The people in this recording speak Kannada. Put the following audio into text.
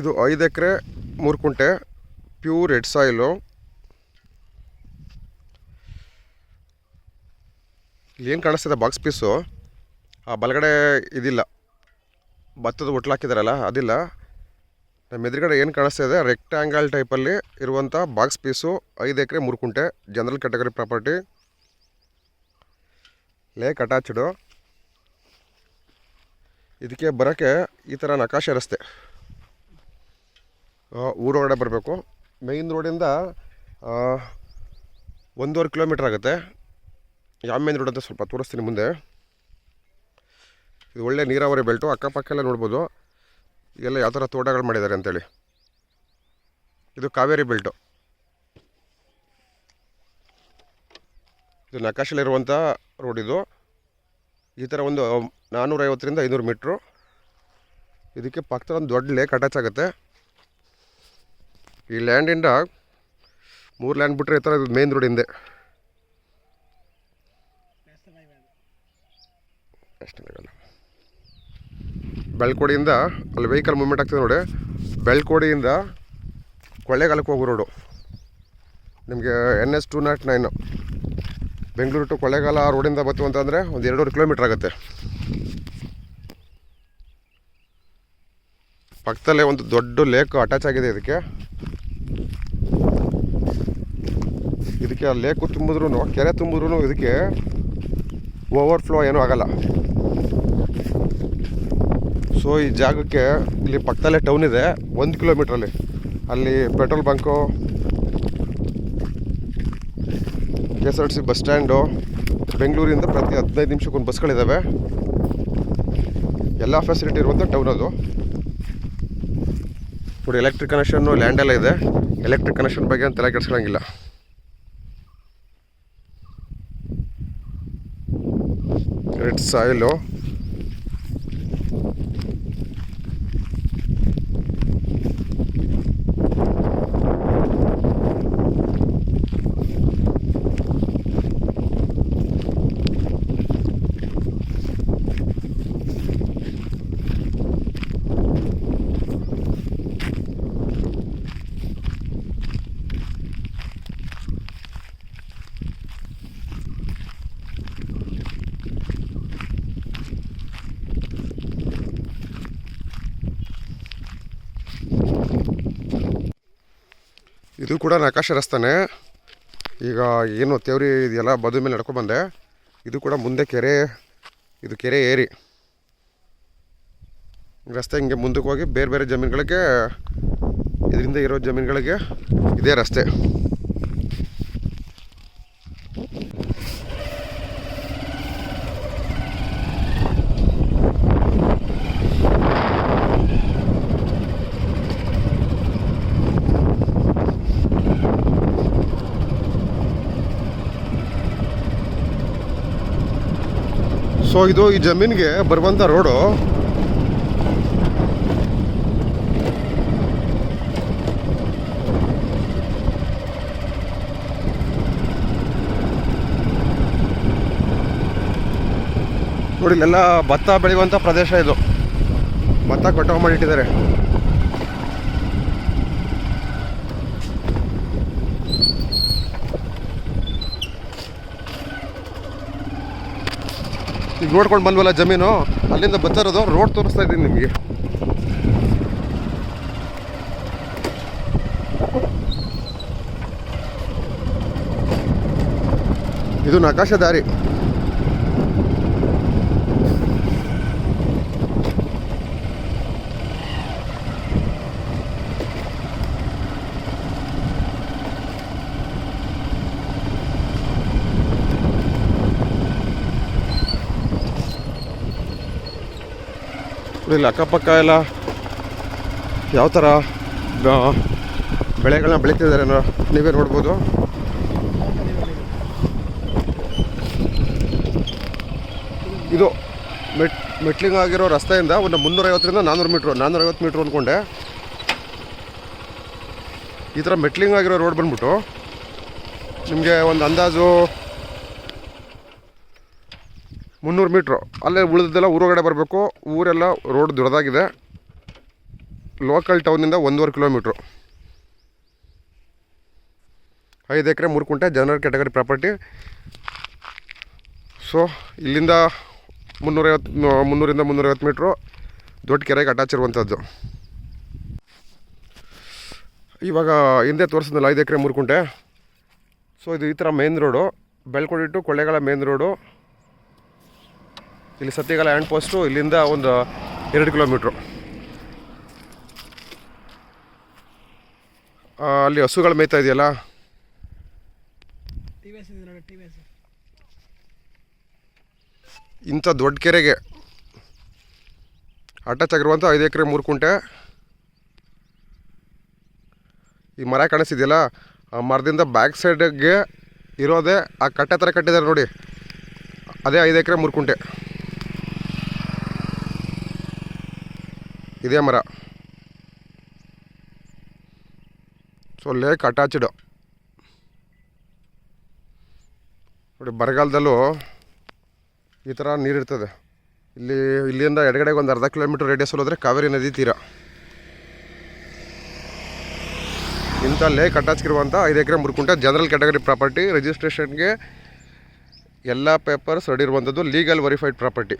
ಇದು ಐದು ಎಕರೆ, ಮೂರು ಕುಂಟೆ, ಪ್ಯೂರ್ ರೆಡ್ ಸಾಯಿಲು. ಏನು ಕಾಣಿಸ್ತಿದೆ ಬಾಕ್ಸ್ ಪೀಸು? ಆ ಬಲಗಡೆ ಇದಿಲ್ಲ. ಭತ್ತದ ಒಟ್ಲು ಹಾಕಿದಾರಲ್ಲ, ಅದಿಲ್ಲ. ನಮ್ಮ ಎದುರುಗಡೆ ಏನು ಕಾಣಿಸ್ತಾ ಇದೆ ರೆಕ್ಟ್ಯಾಂಗಲ್ ಟೈಪಲ್ಲಿ ಇರುವಂಥ ಬಾಕ್ಸ್ ಪೀಸು, ಐದು ಎಕರೆ, ಮೂರು ಕುಂಟೆ, general category property. Lake attached ಇದಕ್ಕೆ ಬರೋಕ್ಕೆ ಈ ಥರ ನಕಾಶೆ ರಸ್ತೆ. ಊರೊಳಗಡೆ ಬರಬೇಕು. ಮೇಯ್ನ್ ರೋಡಿಂದ ಒಂದೂವರೆ ಕಿಲೋಮೀಟ್ರ್ ಆಗುತ್ತೆ. ಯಾವ ರೋಡ್ ಅಂತ ಸ್ವಲ್ಪ ತೋರಿಸ್ತೀನಿ ಮುಂದೆ. ಇದು ಒಳ್ಳೆ ನೀರಾವರಿ ಬೆಲ್ಟು ಅಕ್ಕಪಕ್ಕ ಎಲ್ಲ ನೋಡ್ಬೋದು. ಎಲ್ಲ ಯಾವ ಥರ ತೋಟಗಳು ಮಾಡಿದ್ದಾರೆ ಅಂತೇಳಿ. ಇದು ಕಾವೇರಿ ಬೆಲ್ಟು ಇದು ನಕಾಶಲ್ಲಿರುವಂಥ ರೋಡ್ ಇದು. ಈ ಥರ ಒಂದು ನಾನ್ನೂರೈವತ್ತರಿಂದ ಐನೂರು ಮೀಟ್ರು ಇದಕ್ಕೆ ಪಕ್ಕದ ಒಂದು ದೊಡ್ಡ ಲೇಕ್ ಅಟ್ಯಾಚ್ ಆಗುತ್ತೆ. ಈ ಲ್ಯಾಂಡಿಂದ ಮೂರು ಲ್ಯಾಂಡ್ ಬಿಟ್ಟರೆ ಈ ಥರ ಇದು ಮೇನ್ ರೋಡ್ ಹಿಂದೆ. ಬೆಳ್ಕೋಡಿಯಿಂದ ಅಲ್ಲಿ ವೆಹಿಕಲ್ ಮೂವ್ಮೆಂಟ್ ಆಗ್ತದೆ ನೋಡಿ. ಬೆಳ್ಕೋಡಿಯಿಂದ ಕೊಳ್ಳೇಗಾಲಕ್ಕೆ ಹೋಗೋ ರೋಡು ನಿಮಗೆ N S two naught nine Bengaluru to Kollegal ರೋಡಿಂದ ಬತ್ತು ಅಂತಂದರೆ ಒಂದು ಎರಡೂವರೆ ಕಿಲೋಮೀಟ್ರ್ ಆಗುತ್ತೆ. ಪಕ್ಕದಲ್ಲೇ ಒಂದು ದೊಡ್ಡ ಲೇಕ್ ಅಟ್ಯಾಚ್ ಆಗಿದೆ ಇದಕ್ಕೆ. ಇದಕ್ಕೆ ಲೇಕು ತುಂಬಿದ್ರೂ ಕೆರೆ ತುಂಬಿದ್ರೂ ಇದಕ್ಕೆ ಓವರ್ಫ್ಲೋ ಏನೂ ಆಗಲ್ಲ. ಸೊ ಈ ಜಾಗಕ್ಕೆ ಇಲ್ಲಿ ಪಕ್ಕದಲ್ಲೇ ಟೌನ್ ಇದೆ, ಒಂದು ಕಿಲೋಮೀಟ್ರಲ್ಲಿ ಅಲ್ಲಿ petrol bunk K S R T C bus stand ಬೆಂಗಳೂರಿಂದ ಪ್ರತಿ ಹದಿನೈದು ನಿಮಿಷಕ್ಕೊಂದು ಬಸ್ಗಳಿದ್ದಾವೆ ಎಲ್ಲ ಫೆಸಿಲಿಟಿ ಇರುವಂಥ ಟೌನ್ ಅದು. ನೋಡಿ ಎಲೆಕ್ಟ್ರಿಕ್ ಕನೆಕ್ಷನ್ನು ಲ್ಯಾಂಡೆಲ್ಲ ಇದೆ. ಎಲೆಕ್ಟ್ರಿಕ್ ಕನೆಕ್ಷನ್ ಬಗ್ಗೆ ಅಂತ ತಲೆ ಕೆಡ್ಸ್ಕೊಳಂಗಿಲ್ಲ. ರೆಡ್ ಸಾಯಿಲು ಇದು ಕೂಡ ನಕಾಶೆ ರಸ್ತಾನೆ. ಈಗ ಏನು ತೇವ್ರಿ ಇದೆಲ್ಲ ಬದು ಮೇಲೆ ನಡ್ಕೊಂಬಂದೆ ಇದು ಕೂಡ ಮುಂದೆ ಕೆರೆ, ಇದು ಕೆರೆ ಏರಿ. ರಸ್ತೆ ಹಿಂಗೆ ಮುಂದಕ್ಕೆ ಹೋಗಿ ಬೇರೆ ಬೇರೆ ಜಮೀನುಗಳಿಗೆ, ಇದರಿಂದ ಇರೋ ಜಮೀನುಗಳಿಗೆ ಇದೇ ರಸ್ತೆ. ಸೊ ಇದು ಈ ಜಮೀನಿಗೆ ಬರುವಂಥ ರೋಡು ನೋಡಿ, ಇಲ್ಲೆಲ್ಲ ಭತ್ತ ಬೆಳೆಯುವಂಥ ಪ್ರದೇಶ ಇದು. ಭತ್ತ ಕಟಾವು ಮಾಡಿಟ್ಟಿದ್ದಾರೆ. ಈಗ ನೋಡ್ಕೊಂಡು ಬಂದ್ವಲ್ಲ ಜಮೀನು ಅಲ್ಲಿಂದ ಬರ್ತಾ ಇರೋದು ರೋಡ್ ತೋರಿಸ್ತಾ ಇದ್ದೀನಿ ನಿಮಗೆ. ಇದು ನಕಾಶ ದಾರಿ. ಇಲ್ಲಿ ಅಕ್ಕಪಕ್ಕ ಎಲ್ಲ ಯಾವ ಥರ ಬೆಳೆಗಳನ್ನ ಬೆಳೀತಿದ್ದಾರೆ ನೀವೇ ನೋಡ್ಬೋದು. ಇದು ಮೆಟ್, ಮೆಟ್ಲಿಂಗ್ ಆಗಿರೋ ರಸ್ತೆಯಿಂದ ಒಂದು ಮುನ್ನೂರೈವತ್ತರಿಂದ ನಾನ್ನೂರು ಮೀಟ್ರು ನಾನ್ನೂರೈವತ್ತು ಮೀಟ್ರ್ ಅಂದ್ಕೊಂಡೆ. ಈ ಥರ ಮೆಟ್ಲಿಂಗ್ ಆಗಿರೋ ರೋಡ್ ಬಂದ್ಬಿಟ್ಟು ನಿಮಗೆ ಒಂದು ಅಂದಾಜು ಮುನ್ನೂರು ಮೀಟ್ರು. ಅಲ್ಲೇ ಉಳಿದೆಲ್ಲ ಊರೊಳಗಡೆ ಬರಬೇಕು. ಊರೆಲ್ಲ ರೋಡ್ ದೊಡ್ಡದಾಗಿದೆ. ಲೋಕಲ್ ಟೌನಿಂದ ಒಂದೂವರೆ ಕಿಲೋಮೀಟ್ರು ಐದು ಎಕರೆ, ಮೂರು ಕುಂಟೆ ಜನರಲ್ ಕ್ಯಾಟಗರಿ ಪ್ರಾಪರ್ಟಿ ಸೊ ಇಲ್ಲಿಂದ ಮುನ್ನೂರೈವತ್ತು ಮುನ್ನೂರಿಂದ ಮುನ್ನೂರೈವತ್ತು ಮೀಟ್ರು ದೊಡ್ಡ ಕೆರೆಗೆ ಅಟ್ಯಾಚ್ ಇರುವಂಥದ್ದು ಇವಾಗ ಹಿಂದೆ ತೋರಿಸಿದ್ನಲ್ಲ, ಐದು ಎಕರೆ, ಮೂರು ಕುಂಟೆ ಸೊ ಇದು ಈ ಥರ ಮೇನ್ ರೋಡು ಬೆಳ್ಕೊಡಿಟ್ಟು ಕೊಳ್ಳೇಗಾಲ ಮೇನ್ ರೋಡು ಇಲ್ಲಿ ಸತ್ಯಗಾಲ ಹ್ಯಾಂಡ್ ಪೋಸ್ಟು ಇಲ್ಲಿಂದ ಒಂದು ಎರಡು ಕಿಲೋಮೀಟ್ರು. ಅಲ್ಲಿ ಹಸುಗಳು ಮೇಯ್ತಾ ಇದೆಯಲ್ಲ? ಇಂಥ ದೊಡ್ಡ ಕೆರೆಗೆ ಅಟ್ಯಾಚ್ ಆಗಿರುವಂಥ ಐದು ಎಕರೆ ಮೂರು ಕುಂಟೆ. ಈ ಮರ ಕಾಣಿಸಿದೆಯಲ್ಲ ಆ ಮರದಿಂದ ಬ್ಯಾಕ್ ಸೈಡ್ಗೆ ಇರೋದೇ ಆ ಕಟ್ಟೆ ಥರ ಕಟ್ಟಿದ್ದಾರೆ ನೋಡಿ. ಅದೇ ಐದು ಎಕರೆ ಮೂರು ಕುಂಟೆ. ಇದೇ ಮರ. ಸೊ ಲೇಕ್ ಅಟ್ಯಾಚ್ಡ್ ನೋಡಿ, ಬರಗಾಲದಲ್ಲೂ ಈ ಥರ ನೀರಿರ್ತದೆ ಇಲ್ಲಿ, ಇಲ್ಲಿಂದ ಎಡಗಡೆಗೆ ಒಂದು ಅರ್ಧ ಕಿಲೋಮೀಟರ್ ರೇಡಿಯಸ್ ಹೋದರೆ ಕಾವೇರಿ ನದಿ ತೀರ. ಇಂಥ ಲೇಕ್ ಅಟ್ಯಾಚ್ಗಿರುವಂಥ ಐದು ಎಕರೆ ಮುರ್ಕುಂಟ ಕುಂಟೆ ಜನರಲ್ ಕ್ಯಾಟಗರಿ ಪ್ರಾಪರ್ಟಿ ರಿಜಿಸ್ಟ್ರೇಷನ್ಗೆ ಎಲ್ಲ ಪೇಪರ್ಸ್ ರೆಡಿ ಇರುವಂಥದ್ದು ಲೀಗಲ್ ವೆರಿಫೈಡ್ ಪ್ರಾಪರ್ಟಿ